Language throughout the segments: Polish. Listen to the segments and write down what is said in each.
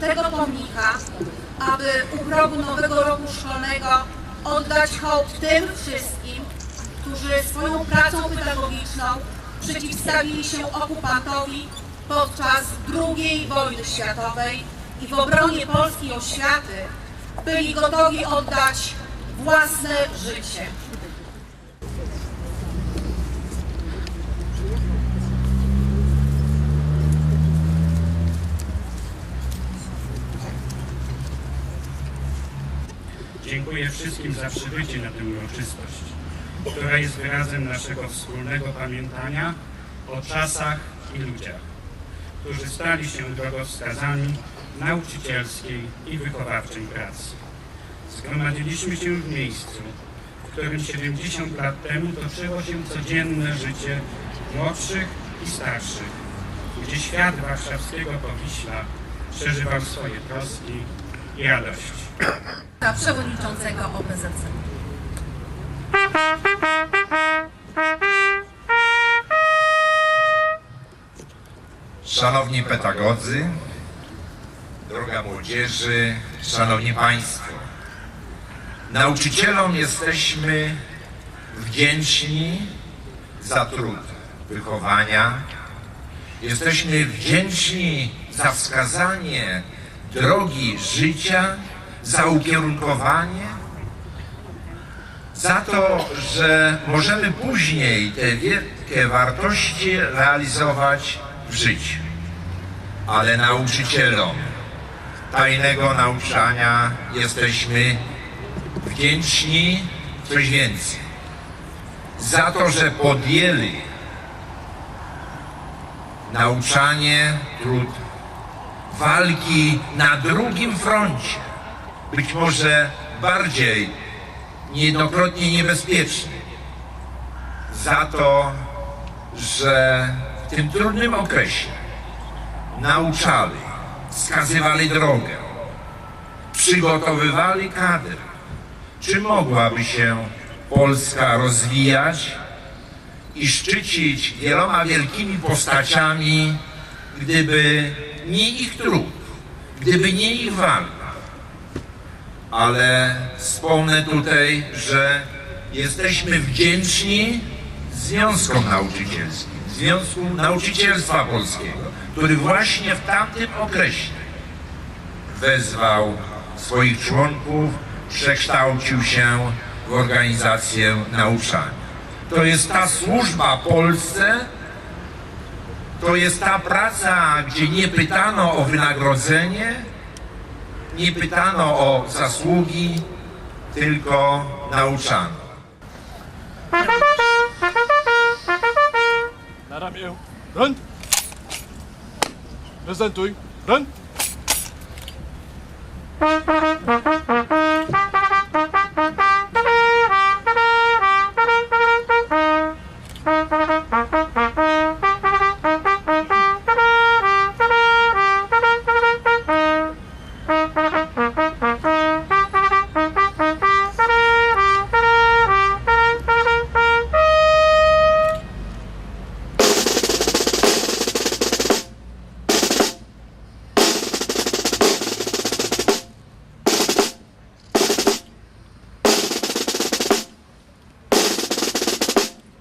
tego pomnika, aby u progu nowego roku szkolnego oddać hołd tym wszystkim, którzy swoją pracą pedagogiczną przeciwstawili się okupantowi podczas II wojny światowej i w obronie polskiej oświaty byli gotowi oddać własne życie. Dziękuję wszystkim za przybycie na tę uroczystość, która jest wyrazem naszego wspólnego pamiętania o czasach i ludziach, którzy stali się drogowskazami nauczycielskiej i wychowawczej pracy. Zgromadziliśmy się w miejscu, w którym 70 lat temu toczyło się codzienne życie młodszych i starszych, gdzie świat warszawskiego Powiśla przeżywał swoje troski i radości. Przewodniczącego OPZZ. Szanowni pedagodzy, droga młodzieży, szanowni państwo. Nauczycielom jesteśmy wdzięczni za trud wychowania. Jesteśmy wdzięczni za wskazanie drogi życia, za ukierunkowanie, za to, że możemy później te wielkie wartości realizować w życiu. Ale nauczycielom tajnego nauczania jesteśmy wdzięczni coś więcej. Za to, że podjęli nauczanie, trud walki na drugim froncie, być może bardziej niejednokrotnie niebezpieczny. Za to, że w tym trudnym okresie nauczali, wskazywali drogę, przygotowywali kadr. Czy mogłaby się Polska rozwijać i szczycić wieloma wielkimi postaciami, gdyby nie ich trud, gdyby nie ich walka? Ale wspomnę tutaj, że jesteśmy wdzięczni Związkom Nauczycielskim, Związku Nauczycielstwa Polskiego, który właśnie w tamtym okresie wezwał swoich członków, przekształcił się w organizację nauczania. To jest ta służba Polsce, to jest ta praca, gdzie nie pytano o wynagrodzenie, nie pytano o zasługi, tylko nauczano. Na ramię. Run! Prezentuj.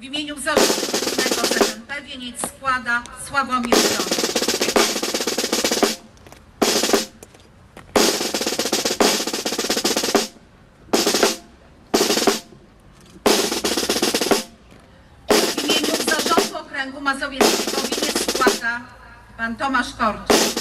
Imieniu zarządu głównego ZNP wieniec składa Sławomir Piotr. W imieniu zarządu okręgu mazowieckiego wieniec składa pan Tomasz Korczak.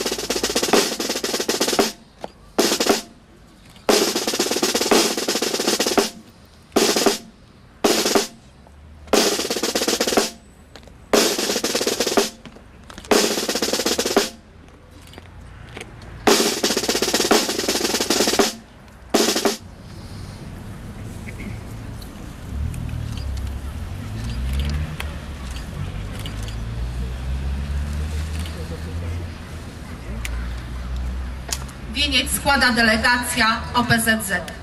Wieniec składa delegacja OPZZ.